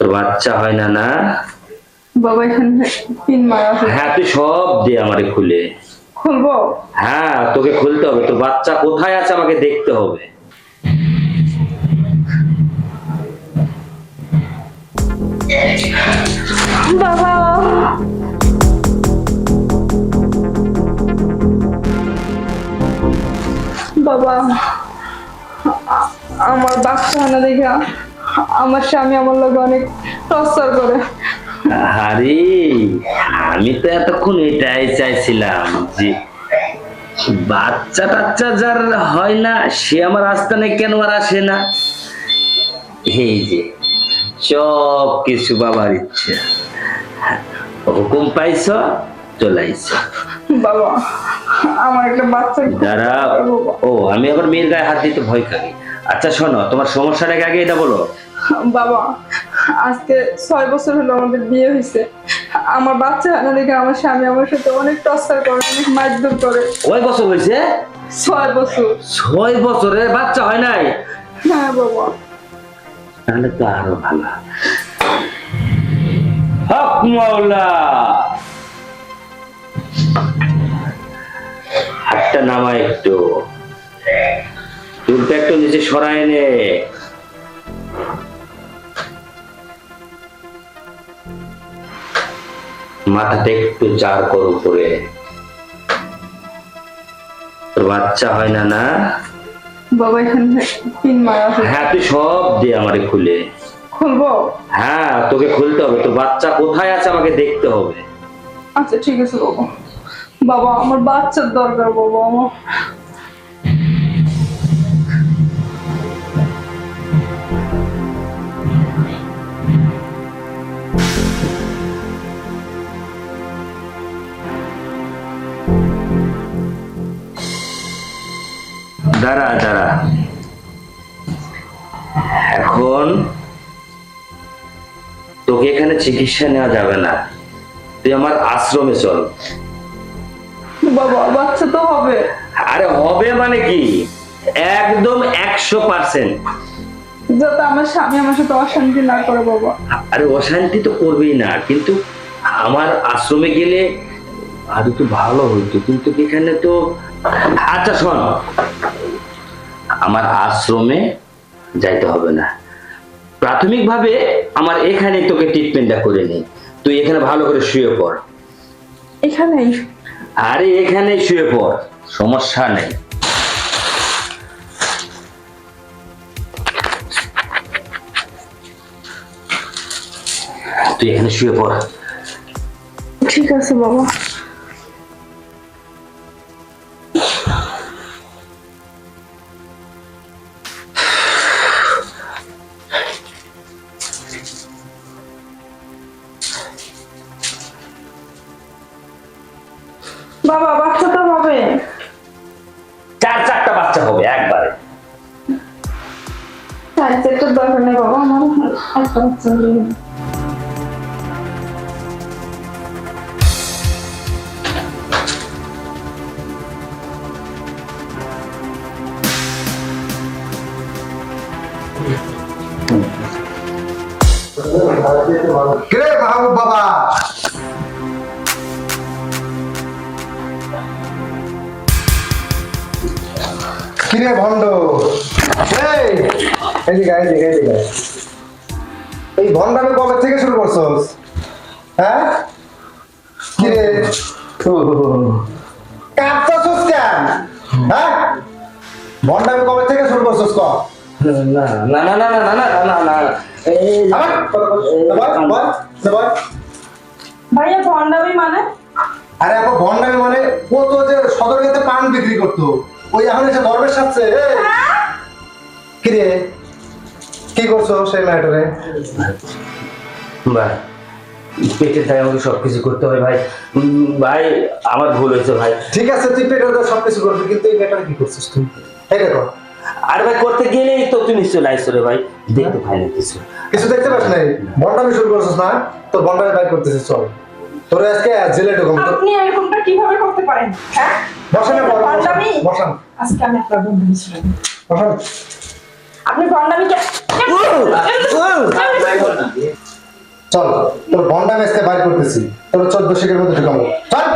তোর বাচ্চা হয় না না? বাবা এখানে পিন মারা হ্যাঁ তুই সব দে আমারে খুলে। খুলবো? হ্যাঁ তোকে খুলতে হবে। তোর বাচ্চা কোথায় আছে আমাকে দেখতে হবে। বাবা। বাবা আমার বাচ্চা হানা দেখা। আমার স্বামী আমার লোক অনেক টর্চার করে। আরে আমি তো এতক্ষণ এটাই চাইছিলাম যে বাচ্চা টাচ্চা যার হয় না সে আমার আস্তানে কেন আর আসে না? এই যে সব কিছু বাবার ইচ্ছা। হুকুম পাইছ চলাইছ বাবা আমার একটা বাচ্চা বাবা। ও আমি আবার মেয়ের গায়ে হাত দিতে ভয় করি আচ্ছা শোনো তোমার সমস্যাটাকে আগে এটা বলো। বাবা আজকে ছয় বছর হলো আমাদের বিয়ে হয়েছে। আমার বাচ্চা হানা দেখে আমার স্বামী আমার সাথে অনেক টর্চার করে অনেক মারধর করে। কয় বছর হয়েছে? ছয় বছর। ছয় বছরের বাচ্চা হয় নাই? হ্যাঁ বাবা। তাহলে তো আরও ভালো। হক মাওলা হাতটা নামা একটু। চুলটা একটু নিচে সরায় নে। মাথাটা একটু চার কর উপরে। তোর বাচ্চা হয় না না? বাবা এখানে পিন মারা হ্যাঁ তুই সব দে আমারে খুলে। খুলবো? হ্যাঁ তোকে খুলতে হবে। তোর বাচ্চা কোথায় আছে আমাকে দেখতে হবে। আচ্ছা ঠিক আছে বাবা। বাবা আমার বাচ্চার দরকার বাবা আমার। দাঁড়া দাঁড়া। এখন তোকে এখানে চিকিৎসা নেওয়া যাবে না। তুই আমার আশ্রমে চল। বাবা বাচ্চা তো হবে। আরে হবে মানে কি? একদম একশো পার্সেন্ট। যাতে আমার স্বামী আমার সাথে অশান্তি না করে বাবা। আরে অশান্তি তো করবেই না কিন্তু আমার আশ্রমে গেলে আর একটু ভালো হইতো কিন্তু এখানে তো আচ্ছা শোন। আমার আশ্রমে যাইতে হবে না। প্রাথমিকভাবে আমার এখানে তোকে ট্রিটমেন্টটা করে নি তুই এখানে ভালো করে শুয়ে পড়। এখানেই? আরে এখানে শুয়ে পড় সমস্যা নেই। তুই এখানে শুয়ে পড়। ঠিক আছে বাবা। বাবা বাচ্চা তো হবে। চার চারটা বাচ্চা হবে একবারে। চার চারটার দরকার নেই বাবা আমার একটা বাচ্চা হলেই হবে। কিরে কিরে ভণ্ড? এই এদিকে এদিকে এদিকে। এই ভণ্ডামি কবে থেকে শুরু করছস হ্যাঁ? কিরে? কাঁপতাছস কেন? হ্যাঁ? ভণ্ডামি কবে থেকে শুরু করছস ক? না না না না না না না না। না না এই আবার কথা বল বল বল বল ভাইয়া ভন্ডামি মানে? আরে আপু ভন্ডামি মানে ও তো যে সদরঘাটে পান বিক্রি করতো। ওই এখন এসে দরবেশ সাজছে কি রে কি করছ সেই ম্যাটারে? ভাই পেটের দায় আমাকে সবকিছু করতে হয় ভাই। ভাই আমার ভুল হয়েছে ভাই। ঠিক আছে তুই পেটের দাও সব কিছু করবি কিন্তু এই ম্যাটারে কি করছিস তুই? এই দেখো। আর ভাই করতে গেলেই তো তুমি চলে আইসো রে ভাই। দেখতে ভাই না কিছু। কিছু দেখতে পাস নাই? ভন্ডামি শুরু করছিস না? তো ভন্ডামি বাইর করতেছিস চল। তোর আজকে জেলে ঢুকম আপনি এরকমটা কীভাবে করতে পারেন? হ্যাঁ? বসান পান্ডামি বসান, আজকে আমি আপনার বন্ধু ছিলাম। বসান। আপনি ভন্ডামি কে চল তোর বন্ডা মেসতে বাইর করতেছি। তোর চোদ্দ শিখের মধ্যে ঢুকাবো। চল।